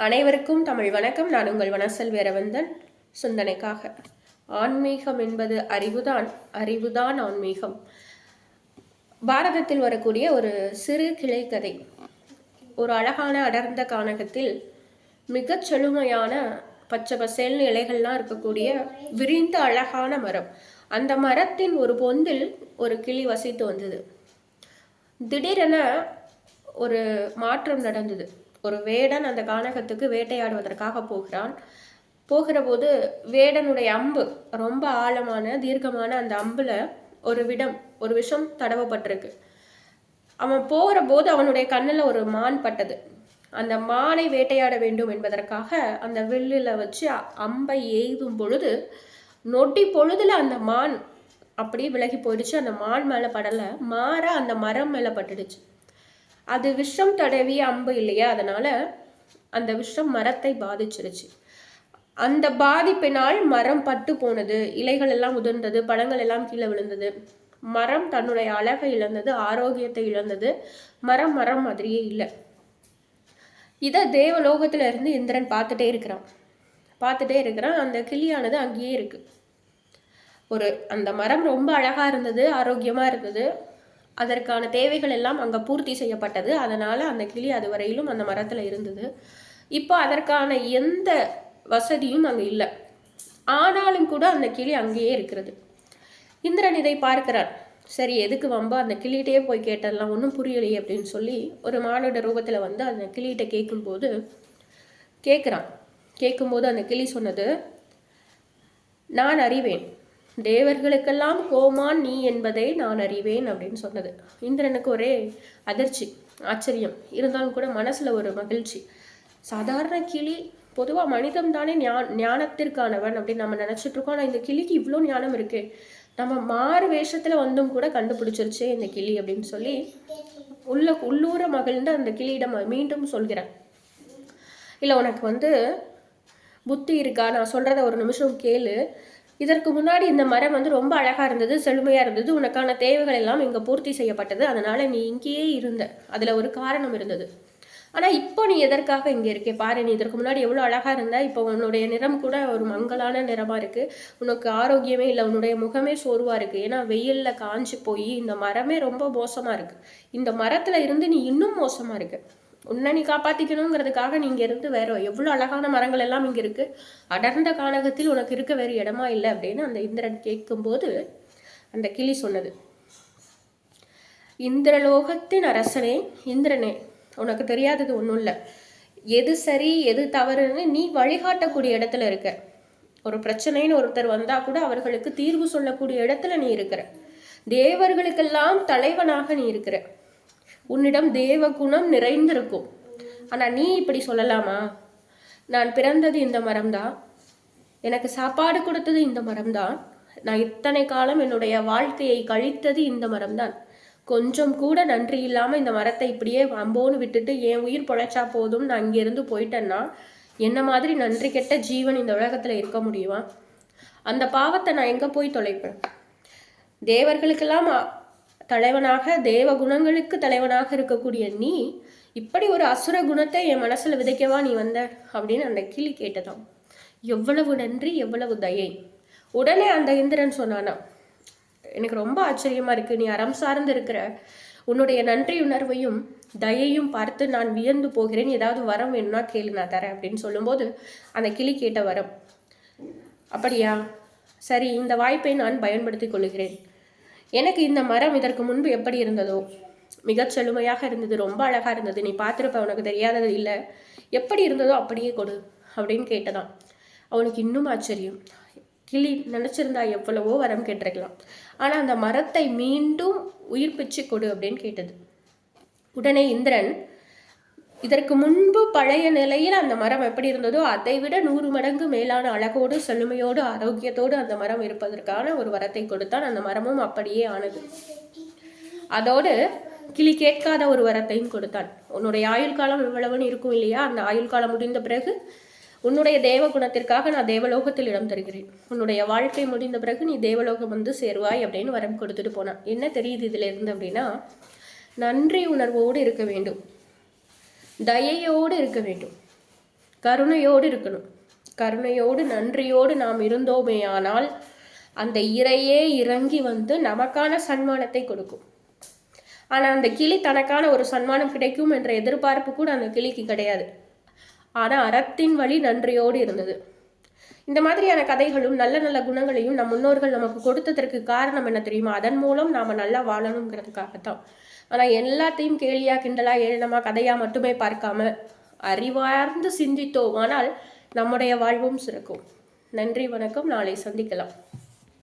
அனைவருக்கும் தமிழ் வணக்கம். நான் உங்கள் வனசல் வேரவந்தன் சிந்தனைக்காக. ஆன்மீகம் என்பது அறிவுதான். அறிவுதான் ஆன்மீகம். பாரதத்தில் வரக்கூடிய ஒரு சிறு கிளை கதை. ஒரு அழகான அடர்ந்த கானகத்தில் மிகச் செழுமையான பச்சை பசேல்னு இலைகள்லாம் இருக்கக்கூடிய விரிந்த அழகான மரம். அந்த மரத்தின் ஒரு பொந்தில் ஒரு கிளி வசித்து வந்தது. திடீரென ஒரு மாற்றம் நடந்தது. ஒரு வேடன் அந்த கானகத்துக்கு வேட்டையாடுவதற்காக போகிறான். போகிற போது வேடனுடைய அம்பு ரொம்ப ஆழமான தீர்க்கமான அந்த அம்புல ஒரு விடம் ஒரு விஷம் தடவப்பட்டிருக்கு. அவன் போகிற போது அவனுடைய கண்ணில் ஒரு மான் பட்டது. அந்த மானை வேட்டையாட வேண்டும் என்பதற்காக அந்த வில்லில் வச்சு அம்பை எய்தும் பொழுது நொட்டி பொழுதுல அந்த மான் அப்படியே விலகி போயிடுச்சு. அந்த மான் மேலே படலை மாற அந்த மரம் மேலே பட்டுடுச்சு. அது விஷம் தடவிய அம்பு இல்லையா? அதனால அந்த விஷம் மரத்தை பாதிச்சிருச்சு. அந்த பாதிப்பினால் மரம் பட்டு போனது இலைகள் எல்லாம் உதிர்ந்தது பழங்கள் எல்லாம் கீழே விழுந்தது. மரம் தன்னுடைய அழகை இழந்தது ஆரோக்கியத்தை இழந்தது. மரம் மரம் மாதிரியே இல்லை. இதை தேவலோகத்துல இருந்து இந்திரன் பார்த்துட்டே இருக்கிறான். பார்த்துட்டே இருக்கிறான். அந்த கிளியானது அங்கேயே இருக்கு. ஒரு அந்த மரம் ரொம்ப அழகா இருந்தது ஆரோக்கியமா இருந்தது. அதற்கான தேவைகள் எல்லாம் அங்கே பூர்த்தி செய்யப்பட்டது. அதனால் அந்த கிளி அது வரையிலும் அந்த மரத்தில் இருந்தது. இப்போ அதற்கான எந்த வசதியும் அங்கே இல்லை. ஆனாலும் கூட அந்த கிளி அங்கேயே இருக்கிறது. இந்திரன் இதை பார்க்கிறார். சரி எதுக்கு வம்பா? அந்த கிளிகிட்டே போய் கேட்டதெல்லாம் ஒன்றும் புரியலையே அப்படின்னு சொல்லி ஒரு மானோட ரூபத்தில் வந்து அந்த கிளிகிட்ட கேட்கும்போது கேட்குறான் கேட்கும்போது அந்த கிளி சொன்னது நான் அறிவேன். தேவர்களுக்கெல்லாம் கோமான் நீ என்பதை நான் அறிவேன் அப்படின்னு சொன்னது. இந்திரனுக்கு ஒரே அதிர்ச்சி ஆச்சரியம். இருந்தாலும் கூட மனசுல ஒரு மகிழ்ச்சி. சாதாரண கிளி பொதுவாக மனிதன் தானே ஞா ஞானத்திற்கானவன் அப்படின்னு நம்ம நினச்சிட்ருக்கோம் ஆனால் இந்த கிளிக்கு இவ்வளோ ஞானம் இருக்கு. நம்ம மாறு வேஷத்தில் வந்தும் கூட கண்டுபிடிச்சிருச்சே இந்த கிளி அப்படின்னு சொல்லி உள்ள உள்ளூர மகிழ்ந்து அந்த கிளியிடம் மீண்டும் சொல்கிறேன். இல்லை உனக்கு வந்து புத்தி இருக்கா? நான் சொல்கிறத ஒரு நிமிஷம் கேளு. இதற்கு முன்னாடி இந்த மரம் வந்து ரொம்ப அழகாக இருந்தது செழுமையாக இருந்தது. உனக்கான தேவைகள் எல்லாம் இங்கே பூர்த்தி செய்யப்பட்டது. அதனால் நீ இங்கேயே இருந்த. அதில் ஒரு காரணம் இருந்தது. ஆனால் இப்போ நீ எதற்காக இங்கே இருக்கே? பாரு நீ இதற்கு முன்னாடி எவ்வளோ அழகாக இருந்தா. இப்போ உன்னுடைய நிறம் கூட ஒரு மங்கலான நிறமாக இருக்குது உனக்கு ஆரோக்கியமே இல்லை. உன்னுடைய முகமே சோர்வாக இருக்குது ஏன்னா வெயிலில் காஞ்சி போய் இந்த மரமே ரொம்ப மோசமாக இருக்குது இந்த மரத்தில் இருந்து நீ இன்னும் மோசமாக இருக்கு. உன்னை நீ காப்பாற்றிக்கணுங்கிறதுக்காக நீங்கள் இருந்து வேற எவ்வளோ அழகான மரங்கள் எல்லாம் இங்கே இருக்குது அடர்ந்த கானகத்தில் உனக்கு இருக்க வேறு இடமா இல்லை அப்படின்னு அந்த இந்திரன் கேட்கும்போது அந்த கிளி சொன்னது. இந்திரலோகத்தின் அரசனே இந்திரனே உனக்கு தெரியாதது ஒன்றும் இல்லை. எது சரி எது தவறுன்னு நீ வழிகாட்டக்கூடிய இடத்துல இருக்க. ஒரு பிரச்சனைன்னு ஒருத்தர் வந்தா கூட அவர்களுக்கு தீர்வு சொல்லக்கூடிய இடத்துல நீ இருக்கிற. தேவர்களுக்கெல்லாம் தலைவனாக நீ இருக்கிற. உன்னிடம் தேவ குணம் நிறைந்திருக்கும். ஆனா நீ இப்படி சொல்லலாமா? நான் பிறந்தது இந்த மரம்தான் எனக்கு சாப்பாடு கொடுத்தது இந்த மரம்தான் நான் இத்தனை காலம் என்னுடைய வாழ்க்கையை கழித்தது இந்த மரம்தான். கொஞ்சம் கூட நன்றி இல்லாம இந்த மரத்தை இப்படியே அம்போன்னு விட்டுட்டு என் உயிர் பொழைச்சா போதும் நான் இங்கிருந்து போயிட்டேன்னா என்ன மாதிரி நன்றி கெட்ட ஜீவன் இந்த உலகத்துல இருக்க முடியுமா? அந்த பாவத்தை நான் எங்க போய் தொலைப்பேன்? தேவர்களுக்கெல்லாம் தலைவனாக தேவ குணங்களுக்கு தலைவனாக இருக்கக்கூடிய நீ இப்படி ஒரு அசுர குணத்தை என் மனசுல விதைக்கவா நீ வந்த? அப்படின்னு அந்த கிளி கேட்டதாம். எவ்வளவு நன்றி எவ்வளவு தயை. உடனே அந்த இந்திரன் சொன்னானா எனக்கு ரொம்ப ஆச்சரியமா இருக்கு. நீ அறம் சார்ந்து இருக்கிற உன்னுடைய நன்றி உணர்வையும் தயையும் பார்த்து நான் வியந்து போகிறேன். ஏதாவது வரம் வேணும்னா கேளு நான் தரேன் அப்படின்னு சொல்லும்போது அந்த கிளி கேட்ட வரம் அப்படியா? சரி இந்த வாய்ப்பை நான் பயன்படுத்திக் கொள்கிறேன். எனக்கு இந்த மரம் இதற்கு முன்பு எப்படி இருந்ததோ? மிகச் செழுமையாக இருந்தது ரொம்ப அழகா இருந்தது. நீ பார்த்திருப்ப உனக்கு தெரியாதது இல்லை. எப்படி இருந்ததோ அப்படியே கொடு அப்படின்னு கேட்டதான். அவனுக்கு இன்னும் ஆச்சரியம். கிளி நினைச்சிருந்தா எவ்வளவோ வரம் கேட்டிருக்கலாம். ஆனா அந்த மரத்தை மீண்டும் உயிர்ப்பிச்சு கொடு அப்படின்னு கேட்டது. உடனே இந்திரன் இதற்கு முன்பு பழைய நிலையில் அந்த மரம் எப்படி இருந்ததோ அதை விட நூறு மடங்கு மேலான அழகோடு செழுமையோடு ஆரோக்கியத்தோடு அந்த மரம் இருப்பதற்கான ஒரு வரத்தை கொடுத்தான் அந்த மரமும் அப்படியே ஆனது. அதோடு கிளி கேட்காத ஒரு வரத்தையும் கொடுத்தான். உன்னுடைய ஆயுள் காலம் இவ்வளவுன்னு இருக்கும் இல்லையா? அந்த ஆயுள் காலம் முடிந்த பிறகு உன்னுடைய தேவ குணத்திற்காக நான் தேவலோகத்தில் இடம் தருகிறேன். உன்னுடைய வாழ்க்கை முடிந்த பிறகு நீ தேவலோகம் வந்து சேருவாய் அப்படின்னு வரம் கொடுத்துட்டு போனான். என்ன தெரியுது இதுல இருந்து அப்படின்னா நன்றி உணர்வோடு இருக்க வேண்டும். தயையோடு இருக்க வேண்டும். கருணையோடு இருக்கணும். கருணையோடு நன்றியோடு நாம் இருந்தோமேயானால் அந்த இறையே இறங்கி வந்து நமக்கான சன்மானத்தை கொடுக்கும். ஆனால் அந்த கிளி தனக்கான ஒரு சன்மானம் கிடைக்கும் என்ற எதிர்பார்ப்பு கூட அந்த கிளிக்கு கிடையாது. ஆனால் அறத்தின் வழி நன்றியோடு இருந்தது. இந்த மாதிரியான கதைகளும் நல்ல நல்ல குணங்களையும் நம் முன்னோர்கள் நமக்கு கொடுத்ததற்கு காரணம் என்ன தெரியுமா? அதன் மூலம் நாம் நல்லா வாழணுங்கிறதுக்காகத்தான். ஆனால் எல்லாத்தையும் கேலியா கிண்டலா ஏழனமா கதையா மட்டுமே பார்க்காம அறிவார்ந்து சிந்தித்தோமானால் நம்முடைய வாழ்வும் சிறக்கும். நன்றி வணக்கம். நாளை சந்திக்கலாம்.